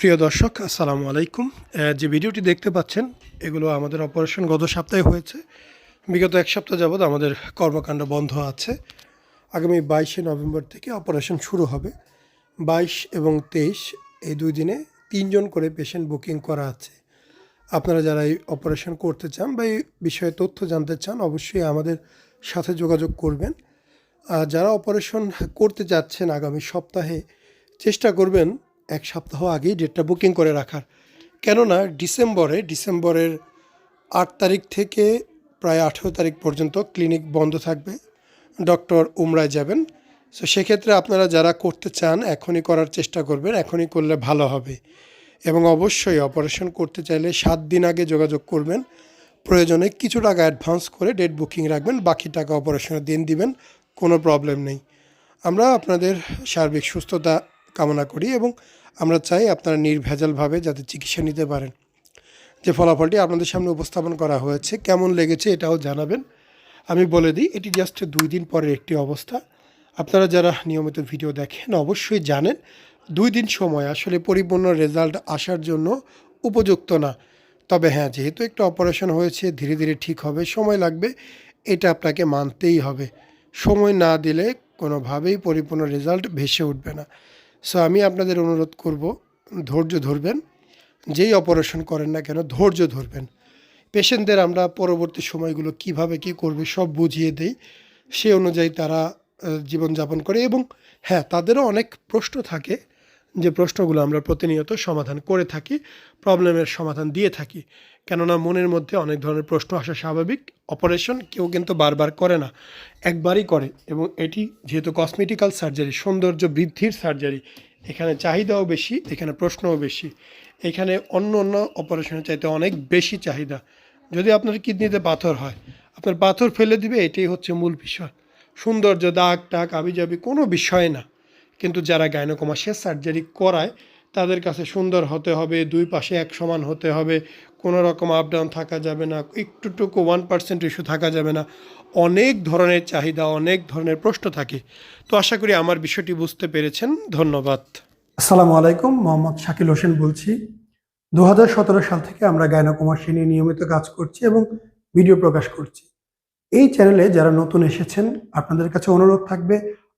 প্রিয় দর্শক, আসসালামু আলাইকুম। যে ভিডিওটি দেখতে পাচ্ছেন, এগুলো আমাদের অপারেশন গত সপ্তাহে হয়েছে। বিগত এক সপ্তাহ যাবৎ আমাদের কর্মকাণ্ড বন্ধ আছে। আগামী বাইশে নভেম্বর থেকে অপারেশন শুরু হবে। বাইশ এবং তেইশ, এই দুই দিনে তিনজন করে পেশেন্ট বুকিং করা আছে। আপনারা যারা এই অপারেশন করতে চান বা এই বিষয়ে তথ্য জানতে চান, অবশ্যই আমাদের সাথে যোগাযোগ করবেন। আর যারা অপারেশন করতে যাচ্ছেন আগামী সপ্তাহে, চেষ্টা করবেন এক সপ্তাহ আগেই ডেটটা বুকিং করে রাখার। কেননা ডিসেম্বরে, ডিসেম্বরের আট তারিখ থেকে প্রায় আঠেরো তারিখ পর্যন্ত ক্লিনিক বন্ধ থাকবে। ডক্টর উমরায় যাবেন। সো সেক্ষেত্রে আপনারা যারা করতে চান, এখনই করার চেষ্টা করবেন, এখনই করলে ভালো হবে। এবং অবশ্যই অপারেশন করতে চাইলে সাত দিন আগে যোগাযোগ করবেন। প্রয়োজনে কিছু টাকা অ্যাডভান্স করে ডেট বুকিং রাখবেন, বাকি টাকা অপারেশনের দিন দিবেন, কোনো প্রবলেম নেই। আমরা আপনাদের সার্বিক সুস্থতা কামনা করি এবং আমরা চাই আপনারা নির্ভেজালভাবে যাতে চিকিৎসা নিতে পারেন। যে ফলাফলটি আপনাদের সামনে উপস্থাপন করা হয়েছে, কেমন লেগেছে এটাও জানাবেন। আমি বলে দিই, এটি জাস্ট দুই দিন পরের একটি অবস্থা। আপনারা যারা নিয়মিত ভিডিও দেখেন, অবশ্যই জানেন, দুই দিন সময় আসলে পরিপূর্ণ রেজাল্ট আসার জন্য উপযুক্ত না। তবে হ্যাঁ যেহেতু একটা অপারেশন হয়েছে, ধীরে ধীরে ঠিক হবে, সময় লাগবে, এটা আপনাকে মানতেই হবে। সময় না দিলে কোনোভাবেই পরিপূর্ণ রেজাল্ট ভেসে উঠবে না। সো আমি আপনাদের অনুরোধ করব, ধৈর্য ধরবেন, যেই অপারেশন করেন না কেন, ধৈর্য ধরবেন। পেশেন্টদের আমরা পরবর্তী সময়গুলো কীভাবে কি করবে সব বুঝিয়ে দেই সে অনুযায়ী তারা জীবনযাপন করে এবং হ্যাঁ তাদেরও অনেক প্রশ্ন থাকে যে প্রশ্নগুলো আমরা প্রতিনিয়ত সমাধান করে থাকি, প্রবলেমের সমাধান দিয়ে থাকি। কেননা মনের মধ্যে অনেক ধরনের প্রশ্ন আসা স্বাভাবিক, অপারেশন কেউ কিন্তু বারবার করে না, একবারই করে এবং এটি যেহেতু কসমেটিক্যাল সার্জারি, সৌন্দর্য বৃদ্ধির সার্জারি, এখানে চাহিদাও বেশি, এখানে প্রশ্নও বেশি। এখানে অন্য অন্য অপারেশনের চাইতে অনেক বেশি চাহিদা। যদি আপনার কিডনিতে পাথর হয়, আপনার পাথর ফেলে দিবে, এটাই হচ্ছে মূল বিষয়। সৌন্দর্য, দাগ, টাক, আবিজাবি কোনো বিষয় না। কিন্তু যারা গাইনোকমাসিয়া সার্জারি করায়, তাদের কাছে সুন্দর হতে হবে, দুই পাশে এক সমান হতে হবে, কোনো রকম আপ ডাউন থাকা যাবে না, একটুটুকু ওয়ান পার্সেন্ট ইস্যু থাকা যাবে না। অনেক ধরনের চাহিদা, অনেক ধরনের প্রশ্ন থাকে। তো আশা করি আমার বিষয়টি বুঝতে পেরেছেন। ধন্যবাদ। আসসালামু আলাইকুম, মোহাম্মদ শাকিল হোসেন বলছি। দু হাজার সতেরো সাল থেকে আমরা গায়নাকুমাসী নিয়ে নিয়মিত কাজ করছি এবং ভিডিও প্রকাশ করছি। এই চ্যানেলে যারা নতুন এসেছেন, আপনাদের কাছে অনুরোধ থাকবে